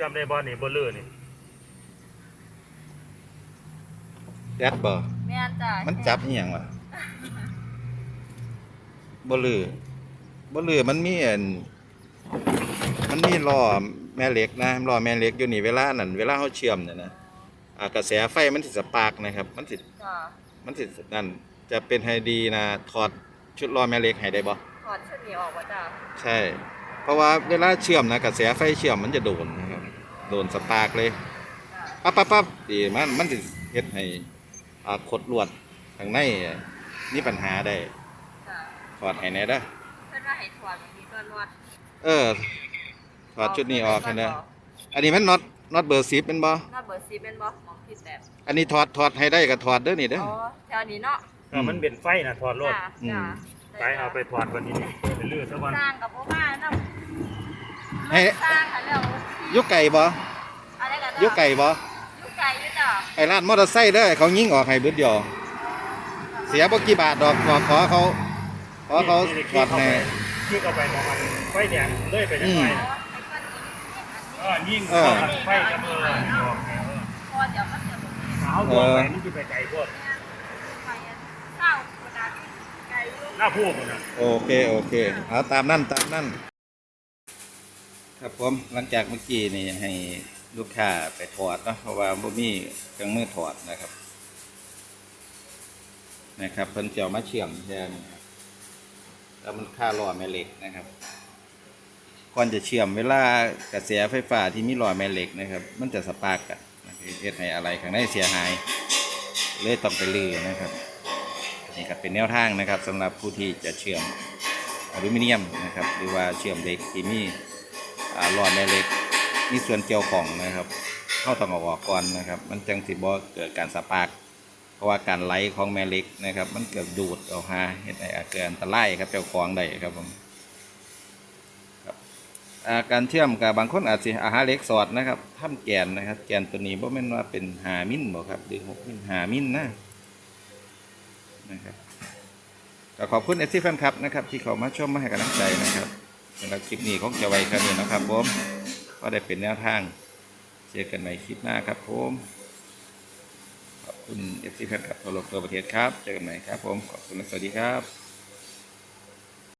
จำได้บ่นี่บ่เลือนี่แดดบ่แม่นจ้ะมันจับอีหยังวะบ่ลือบ่ลือมันมีอันมันมีล้อแม่เหล็กนะล้อแม่เหล็กอยู่นี่เวลานั่นเวลาเฮาเชื่อมเนี่ยนะอ่ากระแสไฟมันสิสปาร์กนะครับ มันสิจ้ะมันสินั่นจะเป็นให้ดีนะถอดชุดล้อแม่เหล็กให้ได้บ่ถอดชุดนี้ออกว่าจ้ะใช่ เพราะว่าเวลาเชื่อมนะกระแสไฟเชื่อมมันจะโดนนะครับ โดนสปาร์กเลยจ้ะปั๊บปั๊บปั๊บดีมันมันจะเฮ็ดให้อ่าขดลวดข้างในนี่ปัญหาได้จ้ะถอดให้แหน่เด้อเพิ่นว่าให้ถอดบางทีก็นวดเออถอดชุดนี้ออกให้แหน่อันนี้มันน็อตน็อตเบอร์10เป็นบ่นวดเบอร์ซีเป็นบ่มองที่แตกอันนี้ถอดถอดให้ได้ก็ถอดเด้อนี่เด้ออ๋อแถวนี้เนาะเออมันเป็นไฟน่ะถอดรถจ้ะอืมจ้ะไปเอาไปถอดวันนี้ไปเลือซะก่อนสร้างกับบ่มาเนาะให้สร้างค่ะแล้ว ยุกไก่บ่อะไรกันยุกไก่บ่ยุกไก่อยู่จ้ะไอ้ร้านมอเตอร์ไซค์เด้อเขายิงออกให้เบิดเดียวเสียบ่กี่บาทดอกขอขอเขาขอเขาถอดให้ที่เข้าไปมองมันไฟแดงเลยไปจังไฟอ๋อน่ะไอ้เพิ่นนี่เออยิ่งเข้ากันไฟกันเลยออกแนวเออพอเดี๋ยวมันจะบ่มีเอาตัวไปมันจะไปไกลโพดไปอันเศร้าโคตรไก่อยู่หน้าพูดมันน่ะโอเค โอเค เอาตามนั่นตามนั่น ครับผมหลังจากเมื่อกี้นี่ให้ลูกค้าไปถอดเนาะเพราะว่าบ่มีเครื่องมือถอดนะครับ นะครับเพิ่นจะเอามาเชื่อมแทนนะครับแล้วมันค่าล้อแม่เหล็กนะครับก่อนจะเชื่อมเวลากระแสไฟฟ้าที่มีล้อแม่เหล็กนะครับ มันจะสปาร์กกันะครับเฮ็ดให้อะไรข้างในเสียหาย เลยต้องไปลือนะครับนี่ครับเป็นแนวทางนะครับสำหรับผู้ที่จะเชื่อมอลูมิเนียมนะครับ หรือว่าเชื่อมเหล็กที่มี อ่าหลอดแม่เหล็กมีส่วนเกี่ยวของนะครับเข้าต้องออกก่อนนะครับ มันจังสิบ่เกิดการสปาร์กเพราะว่าการไหลของแม่เหล็กนะครับ มันเกิดดูดเอาหาเห็นให้อาจเกิดอันตรายครับเจ้าของได้ครับผมการเชื่อมกับบางคนอาจสิอาหาเหล็กสอดนะครับทำแกนนะครับ แกนตัวนี้บ่แม่นว่าเป็นหามิลบ่ครับหรือหกมิลหามิลนะนะครับก็ขอบคุณเอซี่แฟนคลับนะครับ ที่เขามาชมมาให้กำลังใจนะครับ สำหรับคลิปนี้ของจะไว้แค่นี้นะครับผมก็ได้เป็นแนวทางเจอกันใหม่คลิปหน้าครับผมขอบคุณเอฟซีแฟนคลับทั่วโลกทั่วประเทศครับ เจอกันใหม่ครับผม ขอบคุณและสวัสดีครับ